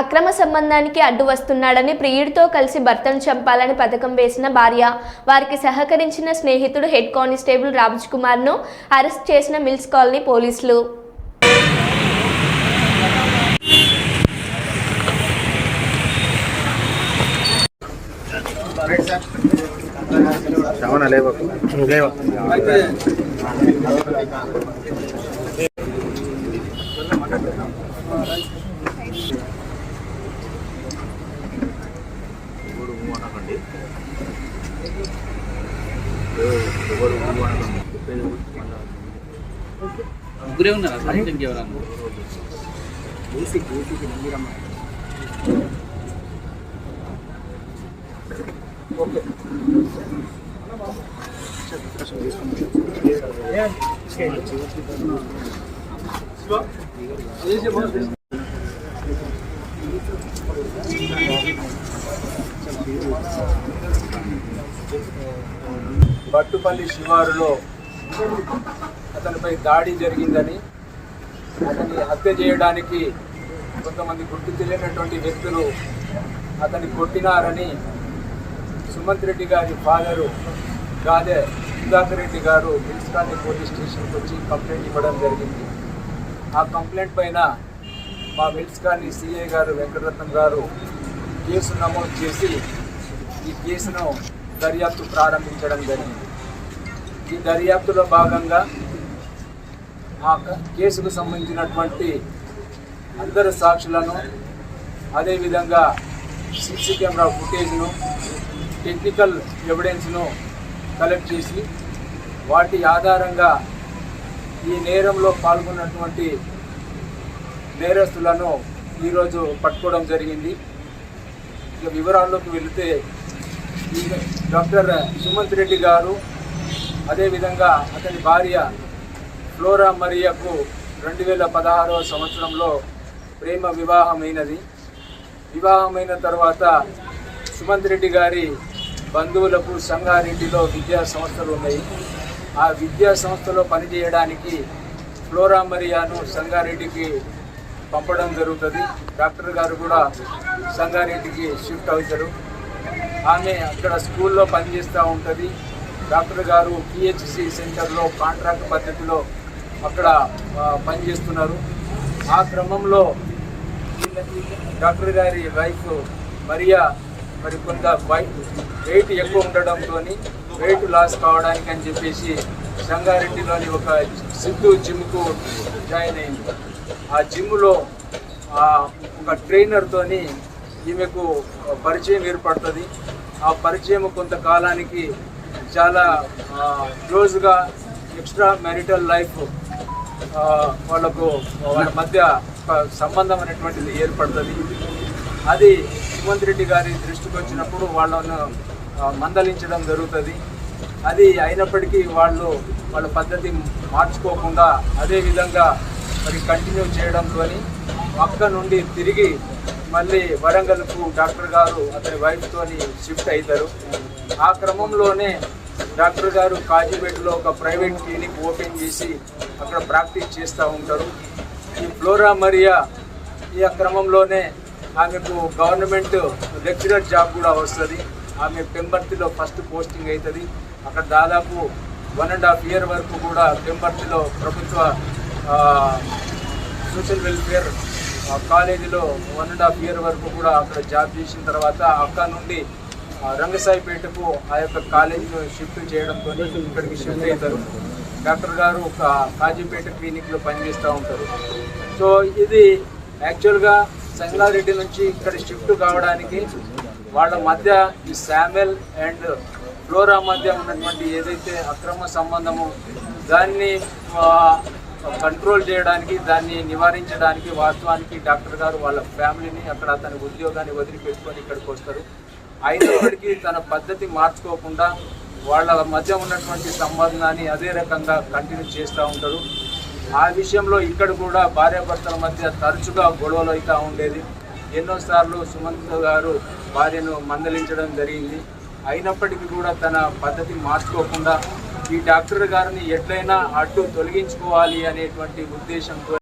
అక్రమ సంబంధానికి అడ్డు వస్తున్నాడని ప్రియుడితో కలిసి భర్తను చంపాలని పథకం వేసిన భార్య. వారికి సహకరించిన స్నేహితుడు హెడ్ కానిస్టేబుల్ రాజ్ కుమార్ను అరెస్ట్ చేసిన మిల్స్ కాలనీ పోలీసులు. లేవ? ముగ్గురే ఉన్నారా సార్ ఇంకెవరన్నా బట్టుపల్లి శివారులో అతనిపై దాడి జరిగిందని అతన్ని హత్య చేయడానికి కొంతమంది గుర్తు తెలియనటువంటి వ్యక్తులు అతన్ని కొట్టినారని సుమంత్ రెడ్డి గారి ఫాదరు గాదే సుధాకర్ రెడ్డి గారు మున్సిపాలిటీ పోలీస్ స్టేషన్కి వచ్చి కంప్లైంట్ ఇవ్వడం జరిగింది. ఆ కంప్లైంట్ పైన మా మిల్స్ సిఐ గారు వెంకటరత్నం గారు కేసు నమోదు చేసి ఈ కేసును దర్యాప్తు ప్రారంభించడం జరిగింది. ఈ దర్యాప్తులో భాగంగా ఆ కేసుకు సంబంధించినటువంటి అందరు సాక్షులను అదేవిధంగా సీసీ కెమెరా ఫుటేజ్ను టెక్నికల్ ఎవిడెన్స్ను కలెక్ట్ చేసి వాటి ఆధారంగా ఈ నేరంలో పాల్గొన్నటువంటి నేరస్తులను ఈరోజు పట్టుకోవడం జరిగింది. ఇక వివరాల్లోకి వెళితే డాక్టర్ సుమంత్ రెడ్డి గారు అదేవిధంగా అతని భార్య ఫ్లోరా మరియకు రెండు వేల పదహారవ సంవత్సరంలో ప్రేమ వివాహమైనది. వివాహమైన తర్వాత సుమంత్ రెడ్డి గారి బంధువులకు సంగారెడ్డిలో విద్యా సంస్థలు ఉన్నాయి. ఆ విద్యా సంస్థలో పనిచేయడానికి ఫ్లోరా మరియాను సంగారెడ్డికి పంపడం జరుగుతుంది. డాక్టర్ గారు కూడా సంగారెడ్డికి షిఫ్ట్ అవుతారు. ఆమె అక్కడ స్కూల్లో పనిచేస్తూ ఉంటుంది. డాక్టర్ గారు పిహెచ్సి సెంటర్లో కాంట్రాక్ట్ పద్ధతిలో అక్కడ పనిచేస్తున్నారు. ఆ క్రమంలో డాక్టర్ గారి వైఫ్ మరియా మరి కొంత వెయిట్ ఎక్కువ ఉండడంతో వెయిట్ లాస్ కావడానికి అని చెప్పేసి సంగారెడ్డిలోని ఒక సిద్ధు జిమ్కు జాయిన్ అయింది. ఆ జిమ్లో ఒక ట్రైనర్తోని ఈమెకు పరిచయం ఏర్పడుతుంది. ఆ పరిచయం కొంతకాలానికి చాలా క్లోజ్గా ఎక్స్ట్రా మ్యారిటల్ లైఫ్ వాళ్ళకు వాళ్ళ మధ్య ఒక సంబంధం అనేటువంటిది ఏర్పడుతుంది. అది సుమంత్ రెడ్డి గారి దృష్టికి వచ్చినప్పుడు వాళ్ళను మందలించడం జరుగుతుంది. అది అయినప్పటికీ వాళ్ళు వాళ్ళ పద్ధతి మార్చుకోకుండా అదే విధంగా మరి కంటిన్యూ చేయడంతో అక్క నుండి తిరిగి మళ్ళీ వరంగల్కు డాక్టర్ గారు అతని వైఫ్తోని షిఫ్ట్ అవుతారు. ఆ క్రమంలోనే డాక్టర్ గారు కాజీపేటలో ఒక ప్రైవేట్ క్లినిక్ ఓపెన్ చేసి అక్కడ ప్రాక్టీస్ చేస్తూ ఉంటారు. ఈ ఫ్లోరా మరియా ఈ క్రమంలోనే ఆమెకు గవర్నమెంట్ లెక్చరర్ జాబ్ కూడా వస్తుంది. ఆమె పెంబర్తిలో ఫస్ట్ పోస్టింగ్ అవుతుంది అక్కడ దాదాపు వన్ అండ్ హాఫ్ ఇయర్ వరకు కూడా పెంబర్తిలో ప్రభుత్వ సోషల్ వెల్ఫేర్ కాలేజీలో వన్ అండ్ హాఫ్ ఇయర్ వరకు కూడా అక్కడ జాబ్ చేసిన తర్వాత అక్కడ నుండి రంగసాయిపేటకు ఆ యొక్క కాలేజీలో షిఫ్ట్ చేయడంతో ఇక్కడికి షిఫ్ట్ అవుతారు. డాక్టర్ గారు ఒక కాజీపేట క్లినిక్లో పనిచేస్తూ ఉంటారు. సో ఇది యాక్చువల్గా సంగారెడ్డి నుంచి ఇక్కడ షిఫ్ట్ కావడానికి వాళ్ళ మధ్య ఈ శామెల్ అండ్ ఫ్లోరా మధ్య ఉన్నటువంటి ఏదైతే అక్రమ సంబంధము దాన్ని కంట్రోల్ చేయడానికి దాన్ని నివారించడానికి వాస్తవానికి డాక్టర్ గారు వాళ్ళ ఫ్యామిలీని అక్కడ అతని ఉద్యోగాన్ని వదిలిపెట్టుకొని ఇక్కడికి వస్తారు. అయినప్పటికీ తన పద్ధతి మార్చుకోకుండా వాళ్ళ మధ్య ఉన్నటువంటి సంబంధాన్ని అదే రకంగా కంటిన్యూ చేస్తూ ఉంటారు ఆ విషయంలో ఇక్కడ కూడా భార్యాభర్తల మధ్య తరచుగా గొడవలు అవుతూ ఉండేది. ఎన్నోసార్లు సుమంత్ గారు భార్యను మందలించడం జరిగింది. అయినప్పటికీ కూడా తన పద్ధతి మార్చుకోకుండా ఈ డాక్టర్ గారిని ఎట్లయినా అడ్డు తొలగించుకోవాలి అనేటువంటి ఉద్దేశంతో